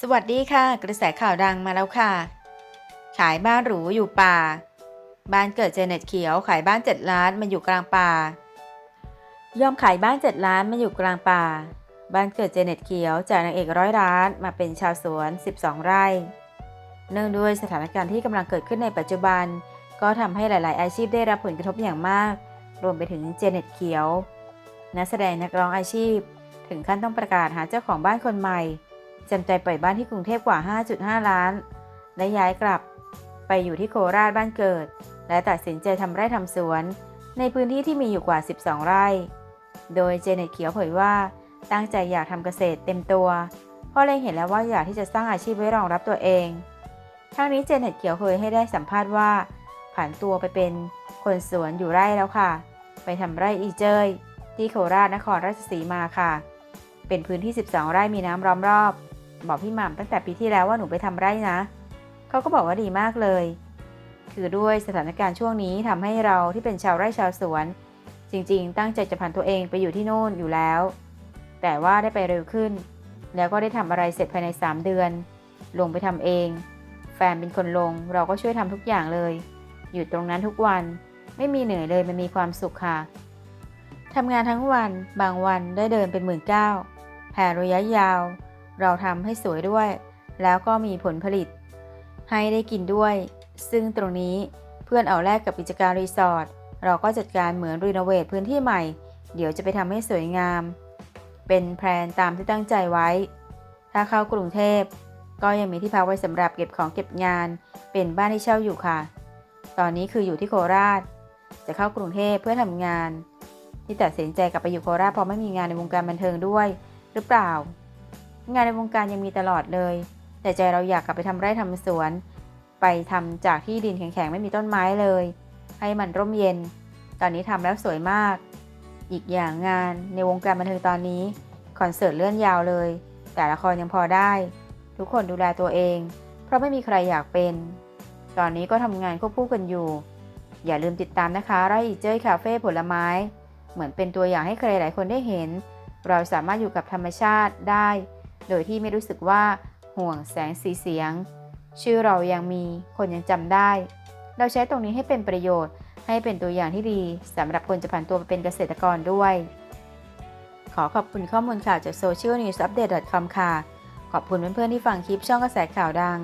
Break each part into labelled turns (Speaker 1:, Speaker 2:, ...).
Speaker 1: สวัสดีค่ะ กระแสข่าวดังมาแล้วค่ะ ขายบ้านหรูอยู่ป่า บ้านเกิดเจเน็ตเขียวขายบ้าน 7 ล้านมันอยู่กลางป่า ยอมขายบ้าน 7 ล้านมันอยู่กลางป่า บ้านเกิดเจเน็ตเขียวจากนางเอกร้อยล้านมาเป็นชาวสวน 12 ไร่ เนื่องด้วยสถานการณ์ที่กำลังเกิดขึ้นในปัจจุบัน ก็ทำให้หลาย ๆ อาชีพได้รับผลกระทบอย่างมาก รวมไปถึงเจเน็ตเขียวนักแสดงนักร้องอาชีพ ถึงขั้นต้องประกาศหาเจ้าของบ้านคนใหม่ จำใจปล่อยบ้านที่กรุงเทพกว่า 5.5 ล้าน และย้ายกลับไปอยู่ที่โคราชบ้านเกิด และตัดสินใจทำไร่ทำสวน ในพื้นที่ที่มีอยู่กว่า 12 ไร่ โดยเจเน็ตเขียวเผยว่าตั้งใจอยากทำเกษตรเต็มตัว เพราะเล็งเห็นแล้วว่าอยากที่จะสร้างอาชีพไว้รองรับตัวเอง ทั้งนี้เจเน็ตเขียวเคยให้ได้สัมภาษณ์ว่าผ่านตัวไปเป็นคนสวนอยู่ไร่แล้วค่ะ ไปทำไร่อีเจยที่โคราชนครราชสีมาค่ะ เป็นพื้นที่ 12 ไร่มีน้ำล้อมรอบ บอกพี่หม่ำตั้งแต่ปีที่แล้วว่าหนูไปทำไร่นะ เขาก็บอกว่าดีมากเลย คือด้วยสถานการณ์ช่วงนี้ทำให้เราที่เป็นชาวไร่ชาวสวน จริง ๆ ตั้งใจจะพันตัวเองไปอยู่ที่โน่นอยู่แล้ว แต่ว่าได้ไปเร็วขึ้น แล้วก็ได้ทำอะไรเสร็จภายใน 3 เดือน ลงไปทำเอง แฟนเป็นคนลงเราก็ช่วยทำทุกอย่างเลย อยู่ตรงนั้นทุกวันไม่มีเหนื่อยเลยมันมีความสุขค่ะทำงานทั้งวัน บางวันได้เดินเป็นหมื่นเก้าแผ่ระยะยาว เราทำให้สวยด้วย แล้วก็มีผลผลิต ให้ได้กินด้วย ซึ่งตรงนี้เพื่อนเอาแลกกับกิจการรีสอร์ทเราก็จัดการเหมือนรีโนเวทพื้นที่ใหม่ เดี๋ยวจะไปทำให้สวยงาม เป็นแพลนตามที่ตั้งใจไว้ ถ้าเข้ากรุงเทพ ก็ยังมีที่พักไว้สำหรับเก็บของเก็บงาน เป็นบ้านที่เช่าอยู่ค่ะ ตอนนี้คืออยู่ที่โคราช จะเข้ากรุงเทพเพื่อทำงาน ที่ตัดสินใจกลับไปอยู่โคราชเพราะไม่มีงานในวงการบันเทิงด้วย หรือเปล่า งานในวงการยังมีตลอดเลย แต่ใจเราอยากกลับไปทำไร่ทำสวน ไปทำจากที่ดินแข็งๆไม่มีต้นไม้เลย ให้มันร่มเย็น ตอนนี้ทำแล้วสวยมาก อีกอย่างงานในวงการบันเทิงตอนนี้คอนเสิร์ตเลื่อนยาวเลย แต่ละครยังพอได้ ทุกคนดูแลตัวเอง เพราะไม่มีใครอยากเป็น ตอนนี้ก็ทำงานควบคู่กันอยู่ อย่าลืมติดตามนะคะไร่อีเจ้ยคาเฟ่ผลไม้ เหมือนเป็นตัวอย่างให้ใครหลายคนได้เห็น เราสามารถอยู่กับธรรมชาติได้ โดยที่ไม่รู้สึกว่าห่วงแสงสีเสียง ชื่อเรายังมีคนยังจำได้ เราใช้ตรงนี้ให้เป็นประโยชน์ ให้เป็นตัวอย่างที่ดีสำหรับคนจะผ่านตัวไปเป็นเกษตรกรด้วย ขอขอบคุณข้อมูลข่าวจาก Social News Update com ค่ะ ขอบคุณเพื่อนๆที่ฟังคลิปช่องกระแสข่าวดัง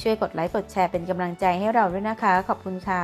Speaker 1: ช่วยกดไลค์กดแชร์เป็นกำลังใจให้เราด้วยนะคะ ขอบคุณค่ะ